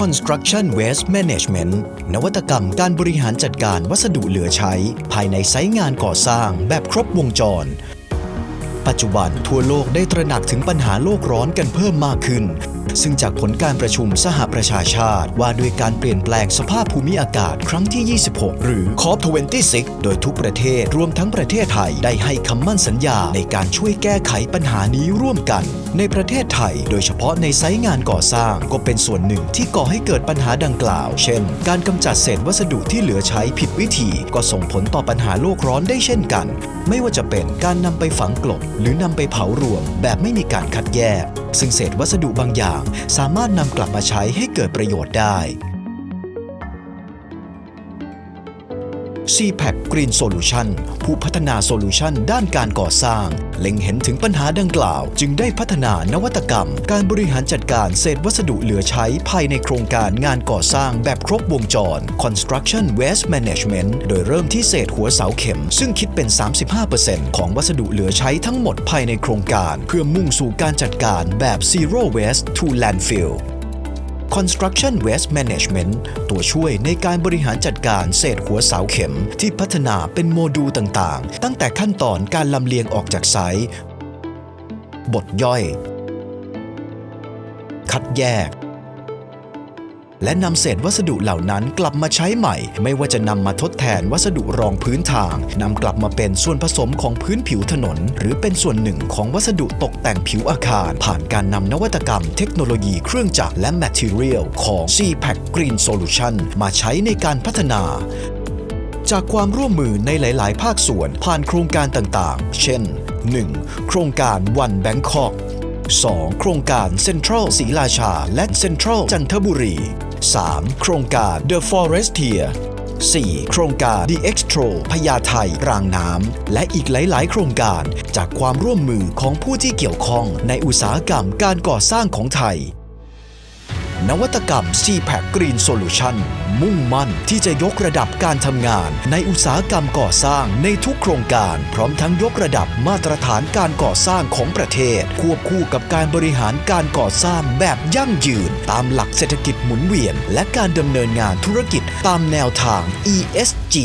Construction Waste Management นวัตกรรมการบริหารจัดการวัสดุเหลือใช้ ภายในไซต์งานก่อสร้างแบบครบวงจร ปัจจุบันทั่วโลกได้ตระหนักถึงปัญหาโลกร้อนกันเพิ่มมากขึ้น ซึ่งจากผลการประชุมสหประชาชาติ ว่าด้วยการเปลี่ยนแปลงสภาพภูมิอากาศครั้งที่ 26 หรือ COP26 โดยทุกประเทศรวมทั้งประเทศไทยได้ให้คำมั่นสัญญาในการช่วยแก้ไขปัญหานี้ร่วมกัน ในประเทศไทย โดยเฉพาะในไซต์งานก่อสร้างก็เป็นส่วนหนึ่งที่ก่อให้เกิดปัญหาดังกล่าว เช่น การกำจัดเศษวัสดุที่เหลือใช้ผิดวิธี ก็ส่งผลต่อปัญหาโลกร้อนได้เช่นกันไม่ว่าจะเป็นการนำไปฝังกลบ หรือนำไปเผารวมแบบไม่มีการคัดแยก ซึ่งเศษวัสดุบางอย่าง สามารถนำกลับมาใช้ให้เกิดประโยชน์ได้ CPAC Green Solution ผู้พัฒนาโซลูชันด้านการก่อสร้าง เล็งเห็นถึงปัญหาดังกล่าว จึงได้พัฒนานวัตกรรม การบริหารจัดการเศษวัสดุเหลือใช้ภายในโครงการงานก่อสร้างแบบครบวงจร Construction Waste Management โดยเริ่มที่เศษหัวเสาเข็ม ซึ่งคิดเป็น 35%ของวัสดุเหลือใช้ทั้งหมดภายในโครงการ เพื่อมุ่งสู่การจัดการแบบ Zero Waste to Landfill Construction Waste Management ตัวช่วยในการบริหารจัดการเศษหัวเสาเข็มที่พัฒนาเป็นโมดูลต่างๆ ตั้งแต่ขั้นตอนการลำเลียงออกจากไซต์บทย่อย คัดแยก และนำเศษวัสดุเหล่านั้นกลับมาใช้ใหม่ ไม่ว่าจะนำมาทดแทนวัสดุรองพื้นทางนำกลับมาเป็นส่วนผสมของพื้นผิวถนน หรือเป็นส่วนหนึ่งของวัสดุตกแต่งผิวอาคาร ผ่านการนำนวัตกรรมเทคโนโลยีเครื่องจักรและ Material ของ CPAC Green Solution มาใช้ในการพัฒนาจากความร่วมมือในหลาย ๆ ภาคส่วนผ่านโครงการต่าง ๆ เช่น 1. โครงการ One Bangkok 2. โครงการเซ็นทรัลศรีราชา และเซ็นทรัลจันทบุรี 3. โครงการ The Forestier 4. โครงการ The Extro พญาไทรางน้ำ และอีกหลาย ๆ โครงการจากความร่วมมือของผู้ที่เกี่ยวข้องในอุตสาหกรรมการก่อสร้างของไทย นวัตกรรม CPAC Green Solution มุ่งมั่นที่จะยกระดับการทำงาน ในอุตสาหกรรมก่อสร้างในทุกโครงการ พร้อมทั้งยกระดับมาตรฐานการก่อสร้างของประเทศ ควบคู่กับการบริหารการก่อสร้างแบบยั่งยืน ตามหลักเศรษฐกิจหมุนเวียน และการดำเนินงานธุรกิจตามแนวทาง ESG